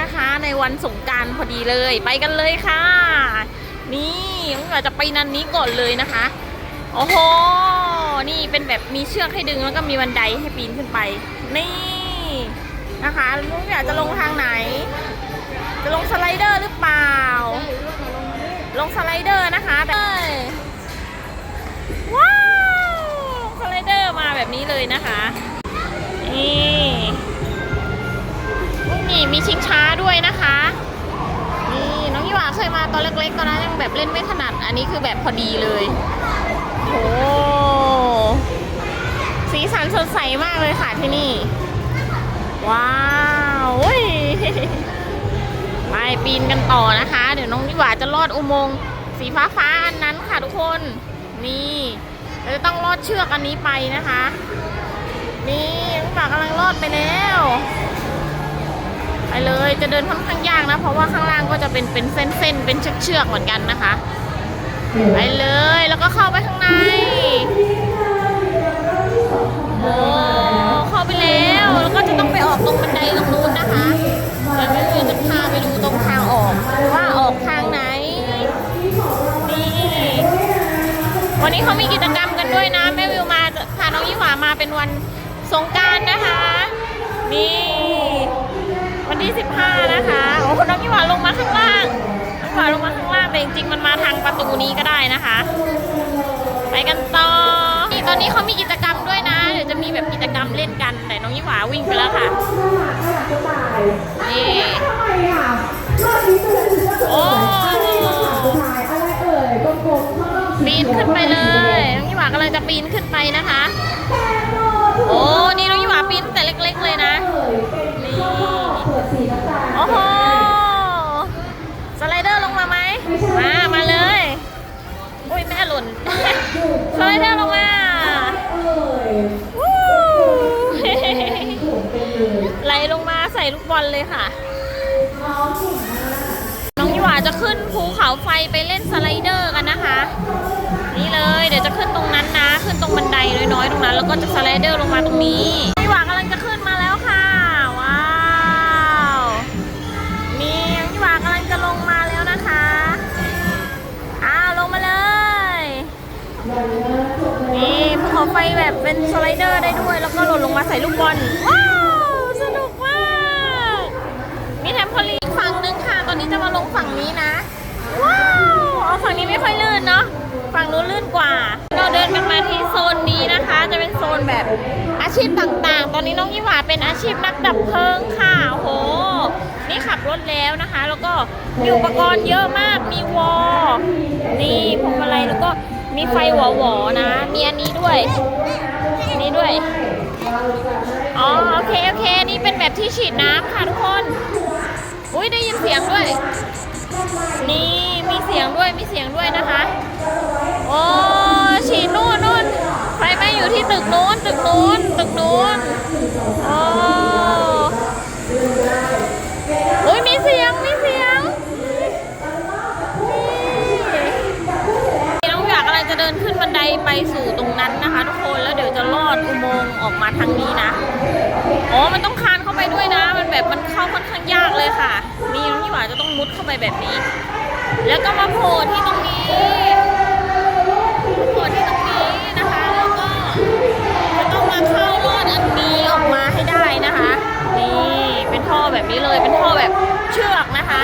นะคะ ในวันสงการพอดีเลย ไปกันเลยค่ะ นี่น้องหวาจะไปนันนี้ก่อนเลยนะคะ โอ้โห นี่เป็นแบบมีเชือกให้ดึงแล้วก็มีบันไดให้ปีนขึ้นไป นี่นะคะน้องอยากจะลงทางไหน จะลงสไลเดอร์หรือเปล่า ลงสไลเดอร์นะคะแต่ว้าว สไลเดอร์มาแบบนี้เลยนะคะ นี่ มีชิงช้าด้วยนะคะ นี่น้องยี่หวาเคยมาตอนเล็กๆตอนนั้นยังแบบเล่นไม่ถนัด อันนี้คือแบบพอดีเลย โอ้สีสันสดใสมากเลยค่ะที่นี่ ว้าวอุ้ยไปปีนกันต่อนะคะ เดี๋ยวน้องนิหวาจะลอดอุโมงค์สีฟ้าฟ้าๆอันนั้นค่ะทุกคน นี่เราจะต้องลอดเชือกอันนี้ไปนะคะ นี่น้องนิหวากำลังลอดไปแล้ว ไปเลยจะเดินค่อนข้างยากนะ เพราะว่าข้างล่างก็จะเป็นเป็นเส้นๆเป็นเชือกๆเหมือนกันนะคะ ไปเลยแล้วก็เข้าไปข้างในโอ้เข้าไปแล้วแล้วก็จะต้องไปออกตรงบันไดตรงนู้นนะคะเดี๋ยวแม่วิวจะพาไปดูตรงทางออกว่าออกทางไหนนี่วันนี้เขามีกิจกรรมกันด้วยนะแม่วิวมาพาน้องยี่หวามาเป็นวันสงกรารนะคะ นี่ วันที่ 15 นะคะโอ้น้องยี่หวาลงมาข้างล่างน้องยี่หวาลงมาข้างล่างแต่จริงๆมันมาทางประตูนี้ก็ได้นะคะ ไปกันต่อนี่ตอนนี้เขามีกิจกรรมด้วยนะ เดี๋ยวจะมีแบบกิจกรรมเล่นกันแต่น้องยี่หวาวิ่งไปแล้วค่ะนี่โอ้ปีนขึ้นไปเลยน้องยี่หวากำลังจะปีนขึ้นไปนะคะ โอ้นี่น้องยี่หวาปีนแต่เล็ก ๆ เลยนะนี่ โอ้โห สไลเดอร์ลงมาไหม มา มาเลย อุ้ยแม่หล่น สไลเดอร์ลงมาวู้ไหลลงมาใส่ลูกบอลเลยค่ะ น้องยี่หวาจะขึ้นภูเขาไฟไปเล่นสไลเดอร์กันนะคะ นี่เลย เดี๋ยวจะขึ้นตรงนั้นนะ ขึ้นตรงบันไดน้อยๆตรงนั้น แล้วก็จะสไลเดอร์ลงมาตรงนี้ เขาไฟแบบเป็นสไลเดอร์ได้ด้วย แล้วก็หล่นลงมาใส่ลูกบอล ว้าว สนุกมาก มีแทมโพลีนฝั่งนึงค่ะ ตอนนี้จะมาลงฝั่งนี้นะ ว้าวเอาฝั่งนี้ไม่ค่อยลื่นเนาะ ฝั่งนู้นลื่นกว่า เราเดินกันมาที่โซนนี้นะคะ จะเป็นโซนแบบอาชีพต่างๆ ตอนนี้น้องยี่หวาเป็นอาชีพนักดับเพลิงค่ะโอ้โหนี่ขับรถแล้วนะคะ แล้วก็มีอุปกรณ์เยอะมาก มีวอลนี่พวงมาลัยแล้วก็ มีไฟหวอๆนะ มีอันนี้ด้วยนี่ด้วย อ๋อ โอเค โอเค นี่เป็นแบบที่ฉีดน้ำค่ะทุกคน อุ้ยได้ยินเสียงด้วย นี่ มีเสียงด้วย มีเสียงด้วยนะคะ โอ้ฉีดนู่นนู่นไฟไหม้อยู่ที่ตึกนู้น ตึกนู้น ตึกนู้นโอ้ ไดไปสู่ตรงนั้นนะคะ ทุกคนแล้วเดี๋ยวจะลอดอุโมงค์ออกมาทางนี้นะอ๋อมันต้องคานเข้าไปด้วยนะ มันแบบมันเข้าค่อนข้างยากเลยค่ะ นี่น้องยี่หวาจะต้องมุดเข้าไปแบบนี้ แล้วก็มาโผล่ที่ตรงนี้โผล่ที่ตรงนี้นะคะ แล้วก็จะต้องมาเข้ารอดอันนี้ออกมาให้ได้นะคะ นี่เป็นท่อแบบนี้เลยเป็นท่อแบบเชือกนะคะ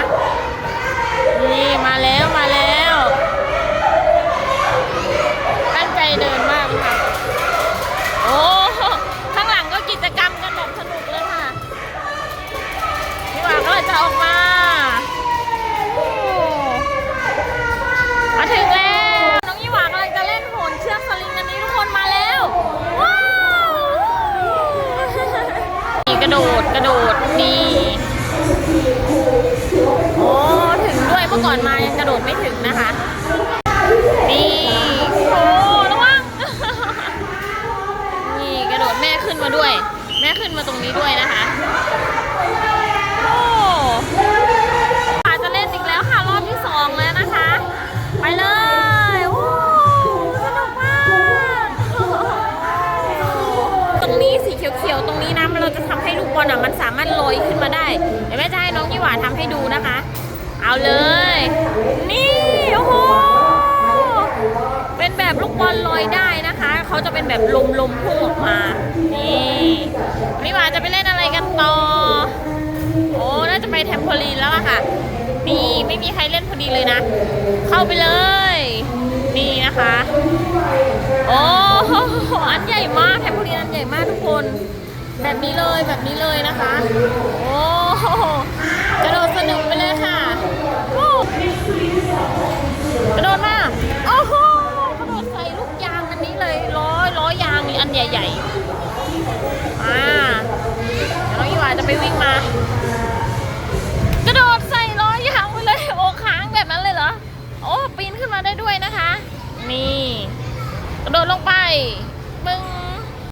นมาด้วย แม่ขึ้นมาตรงนี้ด้วยนะคะ โอ้อาจจะเล่นอีกแล้วค่ะ รอบที่สองแล้วนะคะ ไปเลยโอ้สนุกมากตรงนี้สีเขียวๆ ตรงนี้นะเราจะทำให้ลูกบอลอะมันสามารถลอยขึ้นมาได้เดี๋ยวแม่จะให้น้องยี่หวานทำให้ดูนะคะ เอาเลย นี่โอ้โห แบบลูกบอลลอยได้นะคะ เขาจะเป็นแบบลมลมพุ่งออกมา นี่นี่หว่าจะไปเล่นอะไรกันต่อ โอ้ น่าจะไปแทมโพลีนแล้วล่ะค่ะ นี่ไม่มีใครเล่นพอดีเลยนะ เข้าไปเลย นี่นะคะ โอ้โอันใหญ่มากแทมโพลีนอันใหญ่มากทุกคน แบบนี้เลยแบบนี้เลยนะคะ โอ้กระโดดสนุกไปเลยค่ะโอ้กระโดดมา ใหญ่ๆอ่าเดี๋ยวน้องอีหวาจะไปวิ่งมา กระโดดใส่ล้อยางไปเลยโอ้ค้างแบบนั้นเลยเหรอ โอ้ปีนขึ้นมาได้ด้วยนะคะ นี่ กระโดดลงไปปึ้ง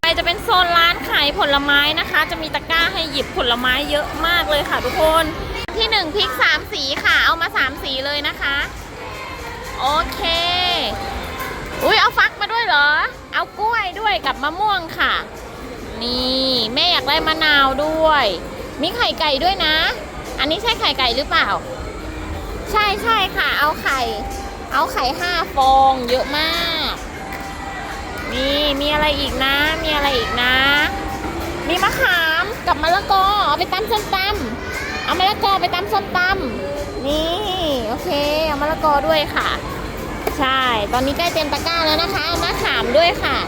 ไปจะเป็นโซนร้านขายผลไม้นะคะ จะมีตะกร้าให้หยิบผลไม้เยอะมากเลยค่ะทุกคนที่หนึ่งพริกสามสีค่ะ เอามาสามสีเลยนะคะ โอเค อุ้ยเอาฟักมาด้วยเหรอ เอากล้วยด้วยกับมะม่วงค่ะ นี่แม่อยากได้มะนาวด้วย มีไข่ไก่ด้วยนะ อันนี้ใช่ไข่ไก่หรือเปล่า ใช่ใช่ค่ะ เอาไข่ เอาไข่ห้าฟองเยอะมาก นี่มีอะไรอีกนะ มีอะไรอีกนะ มีมะขามกับมะละกอเอาไปตำส้มตำเอามะละกอไปตำส้มตำนี่โอเค เอามะละกอด้วยค่ะ ใช่ ตอนนี้ใกล้เต็มตะกร้าแล้วนะคะ มามะขามด้วยค่ะ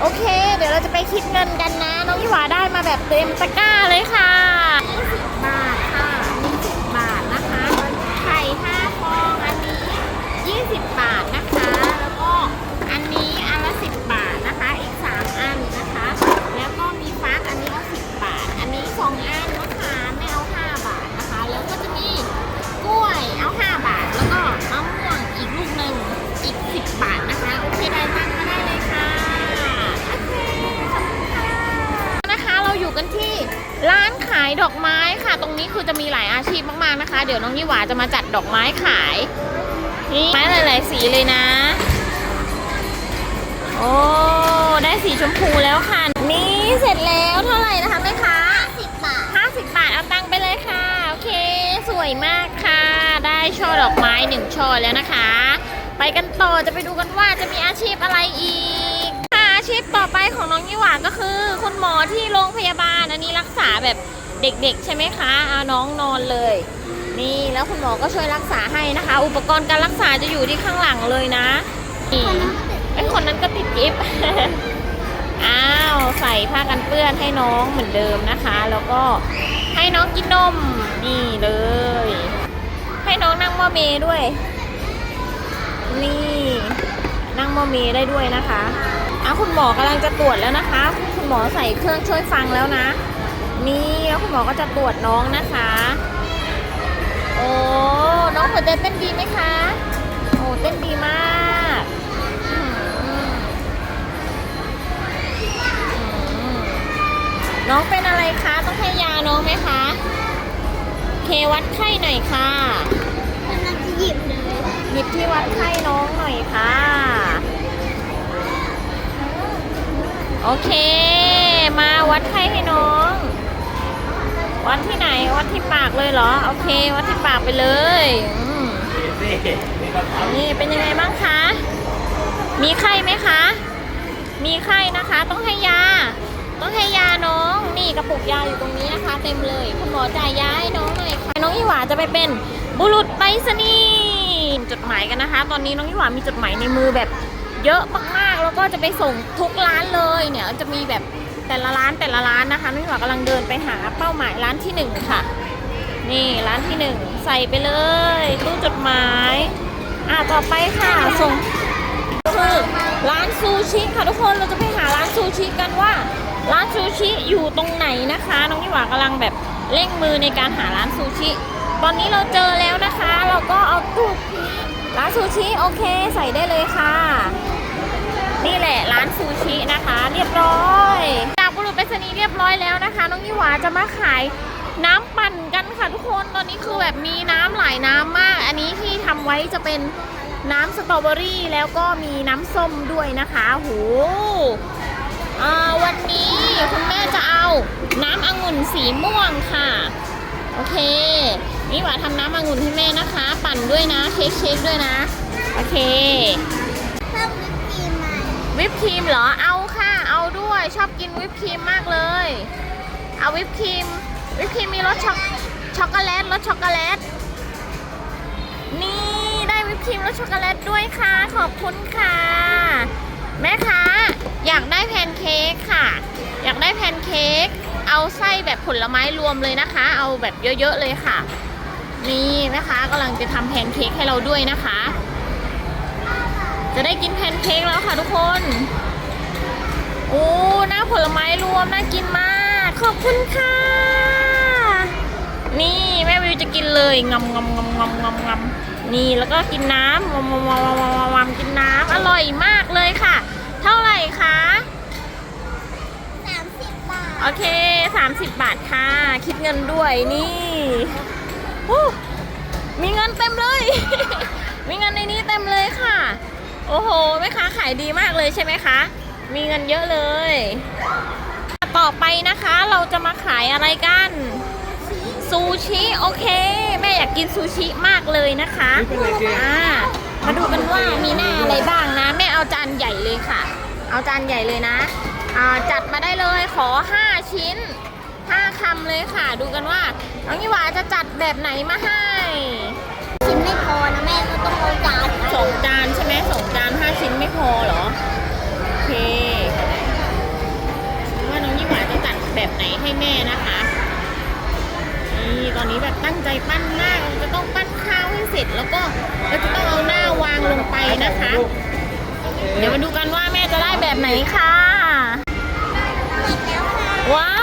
โอเค เดี๋ยวเราจะไปคิดเงินกันนะ น้องยี่หวาได้มาแบบเต็มตะกร้าเลยค่ะ20บาทานขายดอกไม้ค่ะ ตรงนี้คือจะมีหลายอาชีพมากๆนะคะ เดี๋ยวน้องยี่หวาจะมาจัดดอกไม้ขาย นี่ไม้หลาย ๆ สีเลยนะ โอ้ได้สีชมพูแล้วค่ะ นี่เสร็จแล้วเท่าไหร่นะคะแม่ค้า50 บาท 50 บาทเอาตังค์ไปเลยค่ะ โอเค สวยมากค่ะ ได้ช่อดอกไม้หนึ่งช่อแล้วนะคะ ไปกันต่อจะไปดูกันว่าจะมีอาชีพอะไรอีกค่ะอาชีพต่อไปของน้องยี่หวาก็คือ คุณหมอที่โรงพยาบาลอันนี้รักษาแบบ เด็กๆ ใช่ไหมคะเอาน้องนอนเลย นี่แล้วคุณหมอก็ช่วยรักษาให้นะคะ อุปกรณ์การรักษาจะอยู่ที่ข้างหลังเลยนะนี่ไอ้ยคนนั้นก็ติดกิฟต์อ้าวใส่ผ้ากันเปื้อนให้น้องเหมือนเดิมนะคะ แล้วก็ให้น้องกินนมนี่เลย ให้น้องนั่งมอเมด้วย นี่นั่งมอเมได้ด้วยนะคะอ้าวคุณหมอกำลังจะตรวจแล้วนะคะ คุณหมอใส่เครื่องช่วยฟังแล้วนะ นี่แล้วคุณหมอก็จะตรวจน้องนะคะ โอ้น้องหัวใจเต้นดีไหมคะ โอ้เต้นดีมากน้องเป็นอะไรคะ ต้องให้ยาน้องไหมคะ เควัดไข้หน่อยค่ะกำลังจะหยิบเลยหยิบที่วัดไข้น้องหน่อยค่ะ โอเค มาวัดไข้ให้น้อง วัดที่ไหนวัดที่ปากเลยเหรอ โอเค วัดที่ปากไปเลยอืมนี่เป็นยังไงบ้างคะ มีไข้ไหมคะ มีไข้นะคะ ต้องให้ยา ต้องให้ยาน้อง นี่กระปุกยาอยู่ตรงนี้นะคะ เต็มเลย คุณหมอจ่ายยาให้น้องหน่อยค่ะน้องยี่หวาจะไปเป็นบุรุษไปรษณีย์จดหมายกันนะคะ ตอนนี้น้องยี่หวามีจดหมายในมือแบบเยอะมากๆแล้วก็จะไปส่งทุกร้านเลยเนี่ยจะมีแบบ แต่ละร้านแต่ละร้านนะคะนี่หวากำลังเดินไปหาเป้าหมายร้านที่หนึ่งค่ะ นี่ร้านที่หนึ่งใส่ไปเลยตู้จดหมาย อะต่อไปค่ะส่งคือร้านซูชิค่ะทุกคนเราจะไปหาร้านซูชิกันว่า ร้านซูชิอยู่ตรงไหนนะคะ น้องยี่หวากำลังแบบเร่งมือในการหาร้านซูชิ ตอนนี้เราเจอแล้วนะคะ เราก็เอาตู้ร้านซูชิโอเคใส่ได้เลยค่ะ นี่แหละร้านซูชินะคะ เรียบร้อย ษไปรษณีย์เรียบร้อยแล้วนะคะ น้องยี่หวาจะมาขายน้ำปั่นกันค่ะทุกคนตอนนี้คือแบบมีน้ำหลายน้ำมาก อันนี้ที่ทำไว้จะเป็นน้ำสตรอเบอรี่แล้วก็มีน้ำส้มด้วยนะคะโหอ่าวันนี้คุณแม่จะเอาน้ำองุ่นสีม่วงค่ะ โอเค นี่หวาทำน้ำองุ่นให้แม่นะคะ ปั่นด้วยนะเค้กเค้กด้วยนะ โอเค เพิ่มวิปครีมไหมวิปครีมเหรอเอาค่ะเอา ด้วย ชอบกินวิปครีมมากเลย เอาวิปครีม วิปครีมมีรสช็อกช็อกโกแลตรสช็อกโกแลต นี่ได้วิปครีมรสช็อกโกแลตด้วยค่ะ ขอบคุณค่ะ แม่คะอยากได้แพนเค้กค่ะ อยากได้แพนเค้ก เอาไส้แบบผลไม้รวมเลยนะคะ เอาแบบเยอะๆเลยค่ะ นี่แม่ค้ากำลังจะทำแพนเค้กให้เราด้วยนะคะ จะได้กินแพนเค้กแล้วค่ะทุกคน โอ้หน้าผลไม้รวมน่ากินมาก ขอบคุณค่ะ นี่แม่วิวจะกินเลยงำงำงำงำงำงำนี่แล้วก็กินน้ำงำงำงำงำงำงำกินน้ำอร่อยมากเลยค่ะ เท่าไหร่คะสามสิบบาท โอเค 30 บาทค่ะ คิดเงินด้วยนี่มีเงินเต็มเลย มีเงินในนี้เต็มเลยค่ะ โอ้โหแม่ค้าขายดีมากเลยใช่ไหมคะ มีเงินเยอะเลย ต่อไปนะคะเราจะมาขายอะไรกัน ซูชิ โอเค แม่อยากกินซูชิมากเลยนะคะอ่ามาดูกันว่ามีหน้าอะไรบ้างนะ แม่เอาจานใหญ่เลยค่ะ เอาจานใหญ่เลยนะอ่าจัดมาได้เลยขอ 5 ชิ้น 5คำเลยค่ะ ดูกันว่าน้องยี่หวาจะจัดแบบไหนมาให้ชิ้นไม่พอนะแม่เราต้องเอาจานสองจานใช่ไหมสองจานห้าชิ้นไม่พอเหรอโอ ไหนให้แม่นะคะนี่ตอนนี้แบบตั้งใจปั้นมากเราจะต้องปั้นข้าวให้เสร็จ แล้วก็เราจะต้องเอาหน้าวางลงไปนะคะ เดี๋ยวมาดูกันว่าแม่จะได้แบบไหนค่ะอีกแล้วค่ะว้า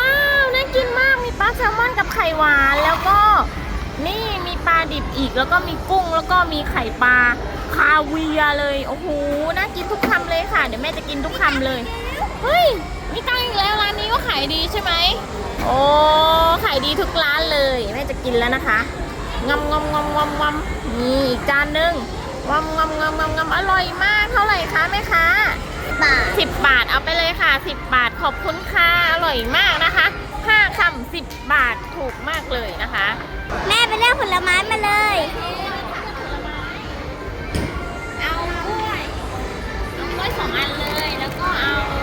วน่ากินมากมีปลาแซลมอนกับไข่หวานแล้วก็นี่มีปลาดิบอีกแล้วก็มีกุ้งแล้วก็มีไข่ปลาคาเวียเลย โอ้โห น่ากินทุกคำเลยค่ะ เดี๋ยวแม่จะกินทุกคำเลย เฮ้ย แล้วร้านนี้ก็ขายดีใช่ไหมโอ้ขายดีทุกร้านเลยแม่จะกินแล้วนะคะงำงำงำงำงำนี่อีกจานหนึ่งงำงำงำงำงำอร่อยมากเท่าไหร่คะแม่ค้าบาทสิบบาทเอาไปเลยค่ะสิบบาทขอบคุณค่ะอร่อยมากนะคะห้าคำสิบบาทถูกมากเลยนะคะ แม่ไปเลือกผลไม้มาเลยเอากล้วยเอากล้วยสองอันเลยแล้วก็เอาเอา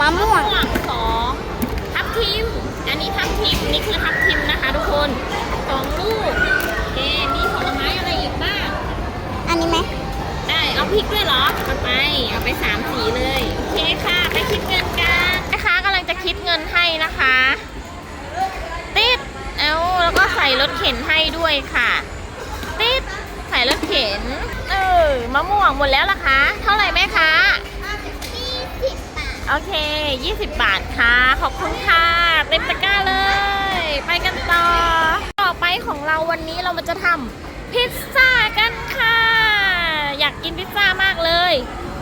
มะม่วงม่วงสองทับทิม อันนี้ทับทิม นี่คือทับทิมนะคะ ทุกคนสองลูกโอเคมีผลไม้อะไรอีกบ้าง อันนี้ไหม ได้เอาพริกด้วยเหรอเอาไป เอาไปสามสีเลย โอเคค่ะ ไปคิดเงินกันนะคะกำลังจะคิดเงินให้นะคะ ติดเอาแล้วก็ใส่รถเข็นให้ด้วยค่ะ ติดใส่รถเข็น เออมะม่วงหมดแล้วล่ะคะ เท่าไหร่แม่คะยี่สิบบาท โอเค 20 บาทค่ะ ขอบคุณค่ะ เต็มตะกร้าเลย ไปกันต่อ ต่อไปของเราวันนี้เรามาจะทำพิซซ่ากันค่ะ อยากกินพิซซ่ามากเลย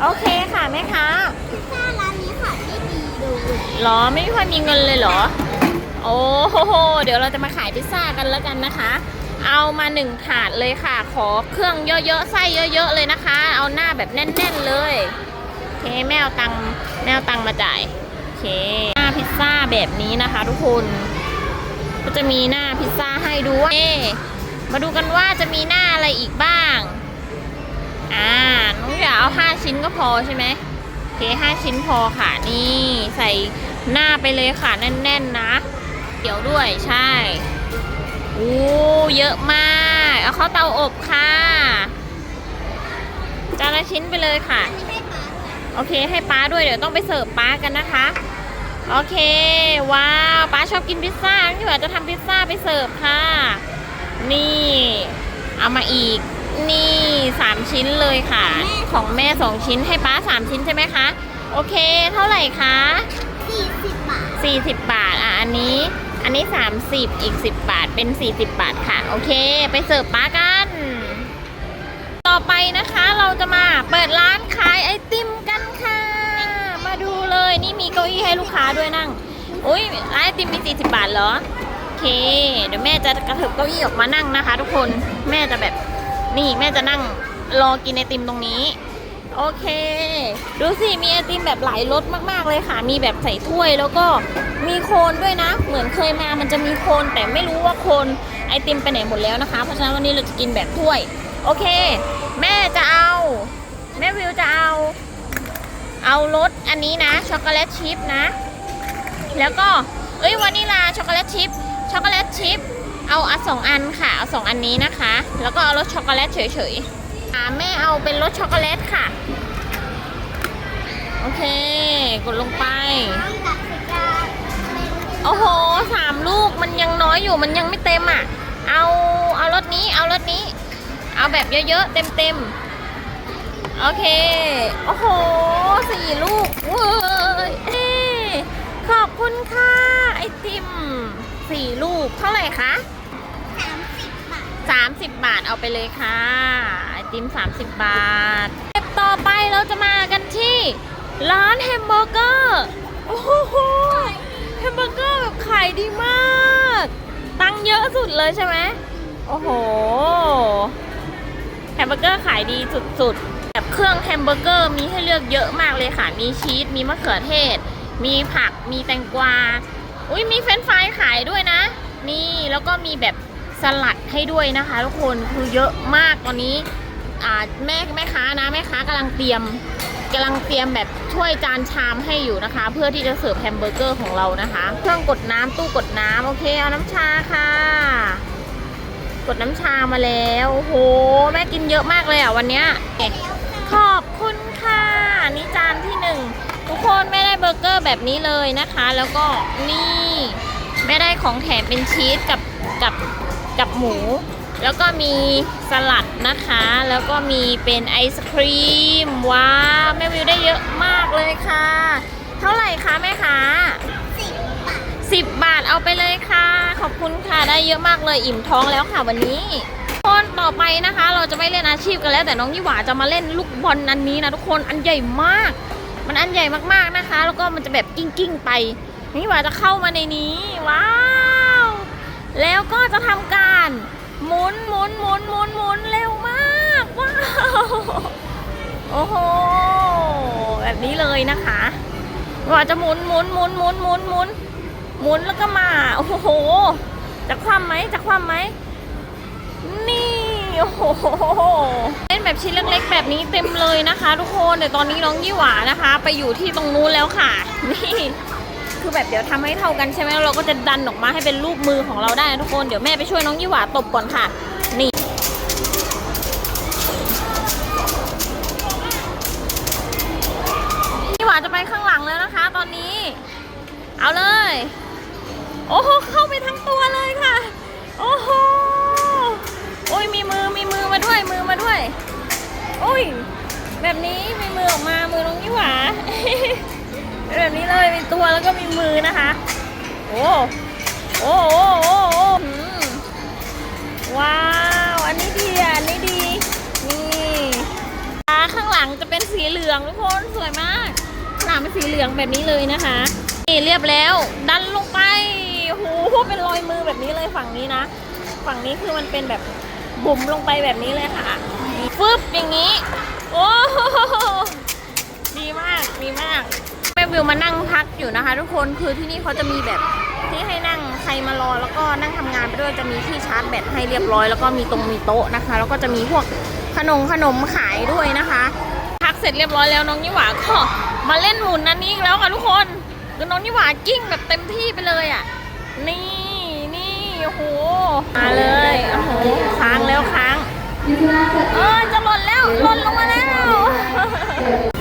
โอเคค่ะแม่ค้าพิซซ่าร้านนี้ขายไม่ดีเลยหรอ ไม่ค่อยมีเงินเลยเหรอ โอ้โห เดี๋ยวเราจะมาขายพิซซ่ากันแล้วกันนะคะ เอามาหนึ่งถาดเลยค่ะ ขอเครื่องเยอะๆ ไส้เยอะ ๆ เลยนะคะ เอาหน้าแบบแน่น ๆ เลยโอเค แม่เอาตังแม่เอาตังมาจ่ายโอเคหน้าพิซซ่าแบบนี้นะคะทุกคน ก็จะมีหน้าพิซซ่าให้ดูว่ามาดูกันว่าจะมีหน้าอะไรอีกบ้างอ่าน้องอยากเอาห้าชิ้นก็พอใช่ไหมโอเคห้าชิ้นพอค่ะนี่ใส่หน้าไปเลยค่ะแน่นๆนะเกี่ยวด้วยใช่โอ้เยอะมาก เอาเข้าเตาอบค่ะจานละชิ้นไปเลยค่ะ โอเค ให้ป้าด้วยเดี๋ยวต้องไปเสิร์ฟป้ากันนะคะ โอเค ว้าวป้าชอบกินพิซซ่าที่ว่าจะทำพิซซ่าไปเสิร์ฟค่ะ นี่ เอามาอีก นี่สามชิ้นเลยค่ะ ของแม่สองชิ้นให้ป้าสามชิ้นใช่ไหมคะ โอเค เท่าไหร่คะสี่สิบบาท40บาทอะอันนี้ อันนี้30อีก10บาทเป็น40บาทค่ะ โอเค ไปเสิร์ฟป้ากัน ต่อไปนะคะเราจะมาเปิดร้านขายไอติมกันค่ะ มาดูเลยนี่มีเก้าอี้ให้ลูกค้าด้วยนั่ง อุ้ยร้านไอติมมี 40 บาทเหรอ โอเค เดี๋ยวแม่จะกระเถิบเก้าอี้ออกมานั่งนะคะ ทุกคนแม่จะแบบนี่แม่จะนั่งรอกินไอติมตรงนี้โโอเค ดูสิมีไอติมแบบหลายรสมากๆเลยค่ะ มีแบบใส่ถ้วยแล้วก็มีโคนด้วยนะ เหมือนเคยมามันจะมีโคนแต่ไม่รู้ว่าโคนไอติมไปไหนหมดแล้วนะคะ เพราะฉะนั้นวันนี้เราจะกินแบบถ้วยโอเค แม่จะเอา แม่วิวจะเอา เอารสอันนี้นะช็อกโกแลตชิพนะ แล้วก็เอ้ยวานิลาช็อกโกแลตชิพช็อกโกแลตชิพเอาอันสองอันค่ะเอาสองอันนี้นะคะ แล้วก็เอารสช็อกโกแลตเฉยๆอ่าแม่เอาเป็นรสช็อกโกแลตค่ะ โอเค กดลงไปโอ้โหสามลูกมันยังน้อยอยู่มันยังไม่เต็มอะ เอาเอารถนี้เอารถนี้ เอาแบบเยอะๆ เต็มๆ โอเค โอ้โห สี่ลูกเว้ยขอบคุณค่ะ ไอติมสี่ลูกเท่าไหร่คะสามสิบบาท30 บาทเอาไปเลยค่ะ ไอติม 30 บาทเต็ปต่อไปเราจะมากันที่ ร้านแฮมเบอร์เกอร์ โอ้โหแฮมเบอร์เกอร์แบบขายดีมาก ตังเยอะสุดเลยใช่ไหมโอ้โห แฮมเบอร์เกอร์ขายดีสุดๆ แบบเครื่องแฮมเบอร์เกอร์มีให้เลือกเยอะมากเลยค่ะ มีชีส มีมะเขือเทศ มีผัก มีแตงกวา อุ้ยมีเฟรนฟรายขายด้วยนะ นี่แล้วก็มีแบบสลัดให้ด้วยนะคะทุกคน คือเยอะมากตอนนี้แม่แม่ค้านะแม่ค้ากำลังเตรียมกำลังเตรียมแบบถ้วยจานชามให้อยู่นะคะ เพื่อที่จะเสิร์ฟแฮมเบอร์เกอร์ของเรานะคะ เครื่องกดน้ำตู้กดน้ำโอเคเอาน้ำชาค่ะ กดน้ำชามาแล้วโห แม่กินเยอะมากเลยอะวันเนี้ยขอบคุณค่ะ นี่จานที่หนึ่งทุกคนไม่ได้เบอร์เกอร์แบบนี้เลยนะคะ แล้วก็นี่ไม่ได้ของแถมเป็นชีสกับกับกับหมู แล้วก็มีสลัดนะคะ แล้วก็มีเป็นไอศครีมว้าวแม่วิวได้เยอะมากเลยค่ะ เท่าไหร่คะแม่คะสิบบา 10 บาทเอาไปเลยค่ะ ขอบคุณค่ะได้เยอะมากเลยอิ่มท้องแล้วค่ะวันนี้คนต่อไปนะคะ เราจะไม่เล่นอาชีพกันแล้ว แต่น้องยี่หวาจะมาเล่นลูกบอลอันนี้นะทุกคนอันใหญ่มาก มันอันใหญ่มากๆนะคะ แล้วก็มันจะแบบกิ้งกิ้งๆไปน้องยี่หวาจะเข้ามาในนี้ ว้าว แล้วก็จะทำการหมุนหมุนหมุนหมุนหมุนเร็วมากว้าวโอ้โหแบบนี้เลยนะคะว่าจะหมุนหมุนหมุนหมุนหมุนหมุน หมุนแล้วก็มา โอ้โห จะคว่ำไหมจะคว่ำไหม นี่ โอ้โห เล่นแบบชิ้นเล็กๆ แบบนี้เต็มเลยนะคะ ทุกคนแต่ตอนนี้น้องยี่หวานะคะ ไปอยู่ที่ตรงนู้นแล้วค่ะ นี่ คือแบบเดี๋ยวทำให้เท่ากันใช่ไหมเราก็จะดันออกมาให้เป็นรูปมือของเราได้นะทุกคน เดี๋ยวแม่ไปช่วยน้องยี่หวาตบก่อนค่ะ นี่ยี่หวาจะไปข้างหลังแล้วนะคะ ตอนนี้ เอาเลย โอ้โห เข้าไปทั้งตัวเลยค่ะ โอ้โห โอ้ยมีมือ มีมือมาด้วย มือมาด้วย โอ้ย แบบนี้มีมือออกมา มือน้องยี่หวาแบบนี้เลยมีตัวแล้วก็มีมือนะคะ โอ้โอ้โอ้โอ้โอ้หืมว้าว อันนี้ดีอะอันนี้ดี นี่ตาข้างหลังจะเป็นสีเหลืองทุกคน สวยมากข้างหลังเป็นสีเหลืองแบบนี้เลยนะคะ นี่เรียบแล้ว ดันลงไป หเป็นรอยมือแบบนี้เลยฝั่งนี้นะ ฝั่งนี้คือมันเป็นแบบบุ๋มลงไปแบบนี้เลยค่ะฟึบอย่างนี้ โอ้โหดีมากดีมากแม่วิวมานั่งพักอยู่นะคะ ทุกคนคือที่นี่เขาจะมีแบบที่ให้นั่งใครมารอแล้วก็นั่งทำงานไปด้วยจะมีที่ชาร์จแบตให้เรียบร้อย แล้วก็มีตรงมีโต๊ะนะคะ แล้วก็จะมีพวกขนมขนมขายด้วยนะคะพักเสร็จเรียบร้อยแล้วน้องยี่หวาก็มาเล่นหมุนอันนี้แล้วค่ะทุกคนคือน้องยี่หวากิ้งแบบเต็มที่ไปเลยอะ นี่นี่โอ้โหมาเลยโอ้โหค้างแล้วค้างเออจะหล่นแล้วหล่นลงมาแล้ววู้